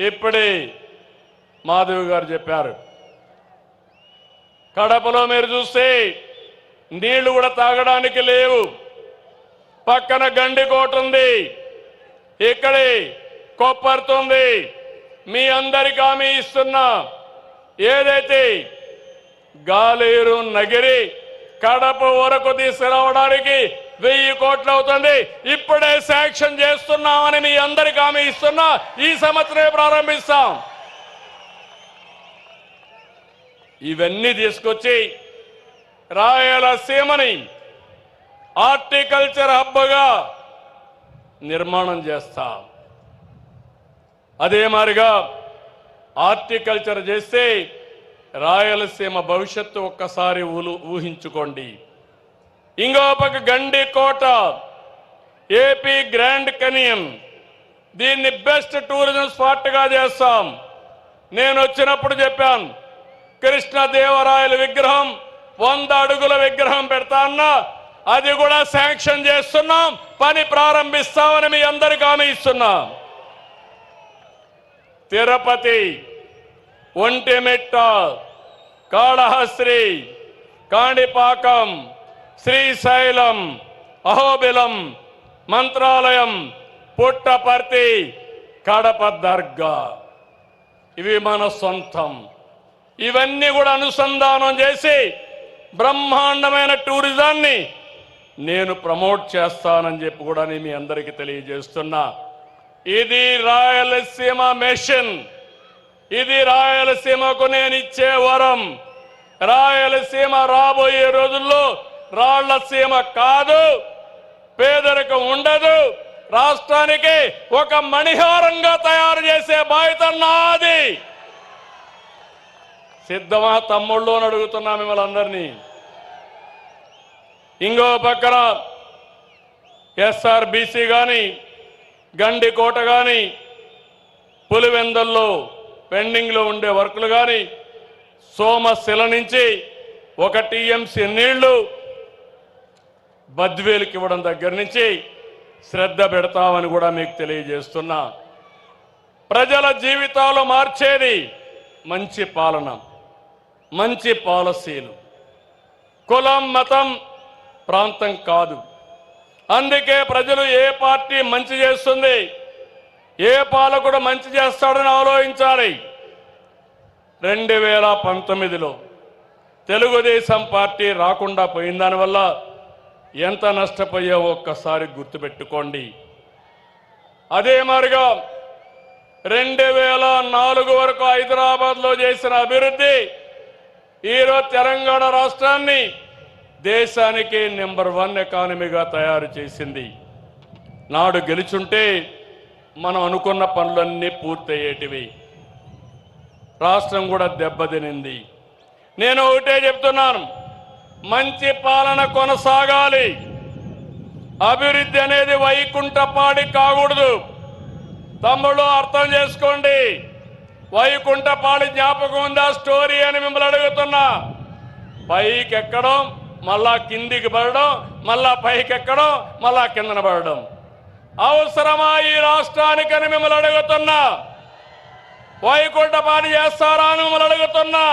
ఇప్పుడే మాధవి గారు చెప్పారు. కడపలో మీరు చూస్తే నీళ్ళు కూడా తాగడానికి లేవు. పక్కన గండికోట ఉంది. ఇక్కడే కొప్పరుతుంది మీ అందరికి హామీ ఇస్తున్నా. ఏదైతే గాలేరు నగిరి కడప వరకు తీసుకురావడానికి వెయ్యి కోట్లు అవుతుంది. ఇప్పుడే శాంక్షన్ చేస్తున్నామని మీ అందరికి హామీ ఇస్తున్నా. ఈ సంవత్సరమే ప్రారంభిస్తాం. ఇవన్నీ తీసుకొచ్చి రాయలసీమని హార్టికల్చర్ హబ్గా నిర్మాణం చేస్తాం. అదే మారిగా హార్టికల్చర్ చేస్తే రాయలసీమ భవిష్యత్తు ఒక్కసారి ఊహించుకోండి. ఇంకో పక్క Gandikota AP Grand Canyon దీన్ని బెస్ట్ టూరిజం స్పాట్గా చేస్తాం. నేను వచ్చినప్పుడు చెప్పాను కృష్ణదేవరాయల విగ్రహం వంద అడుగుల విగ్రహం పెడతా అన్నా అది కూడా శాంక్షన్ చేస్తున్నాం పని ప్రారంభిస్తామని మీ అందరికి హామీ ఇస్తున్నాం. తిరుపతి ఒంటిమిట్ట కాళహస్త్రి కాణిపాకం శ్రీశైలం అహోబిలం మంత్రాలయం పుట్టపర్తి కడప దర్గా. ఇవి మన సొంతం. ఇవన్నీ కూడా అనుసంధానం చేసి బ్రహ్మాండమైన టూరిజాన్ని నేను ప్రమోట్ చేస్తానని చెప్పి కూడా నేను మీ అందరికీ తెలియజేస్తున్నా. ఇది రాయలసీమ మిషన్. ఇది రాయలసీమకు నేను ఇచ్చే వరం. రాయలసీమ రాబోయే రోజుల్లో రాళ్ళసీమ కాదు పేదరికం ఉండదు. రాష్ట్రానికి ఒక మణిహారంగా తయారు చేసే బాధ్యత నాది. సిద్ధమా తమ్ముళ్ళు అని అడుగుతున్నా మిమ్మల్ని అందరినీ. ఇంకో పక్కన ఎస్ఆర్బీసీ కానీ గండికోట కానీ పులివెందల్లో పెండింగ్లో ఉండే వర్కులు కానీ సోమశిల నుంచి ఒక టీఎంసీ నీళ్ళు బద్వేలుకి ఇవ్వడం దగ్గర నుంచి శ్రద్ధ పెడతామని కూడా మీకు తెలియజేస్తున్నా. ప్రజల జీవితాలు మార్చేది మంచి పాలన మంచి పాలసీలు. కులం మతం ప్రాంతం కాదు. అందుకే ప్రజలు ఏ పార్టీ మంచి చేస్తుంది ఏ పాలకుడు మంచి చేస్తాడని ఆలోచించాలి. రెండు వేల పంతొమ్మిదిలో తెలుగుదేశం పార్టీ రాకుండా పోయిన దానివల్ల ఎంత నష్టపోయా ఒక్కసారి గుర్తుపెట్టుకోండి. అదే మారిగా రెండు వేల నాలుగు వరకు హైదరాబాద్లో చేసిన అభివృద్ధి ఈరోజు తెలంగాణ రాష్ట్రాన్ని దేశానికి నెంబర్ వన్ ఎకానమీగా తయారు చేసింది. నాడు గెలుచుంటే మనం అనుకున్న పనులన్నీ పూర్తయ్యేటివి. రాష్ట్రం కూడా దెబ్బతినింది. నేను ఒకటే చెప్తున్నాను. మంచి పాలన కొనసాగాలి. అభివృద్ధి అనేది వైకుంఠపాడి కాకూడదు. తమ్ముళ్ళు అర్థం చేసుకోండి. వైకుంఠపాడి జ్ఞాపకం ఉందా? స్టోరీ అని మిమ్మల్ని అడుగుతున్నా. పైకి ఎక్కడం మళ్ళా కిందికి పడడం మళ్ళా పైకి ఎక్కడం మళ్ళా కిందన పడడం. అవసరమా ఈ రాష్ట్రానికని మిమ్మల్ని అడుగుతున్నా? వైకుంఠపాడి చేస్తారా అని మిమ్మల్ని అడుగుతున్నా?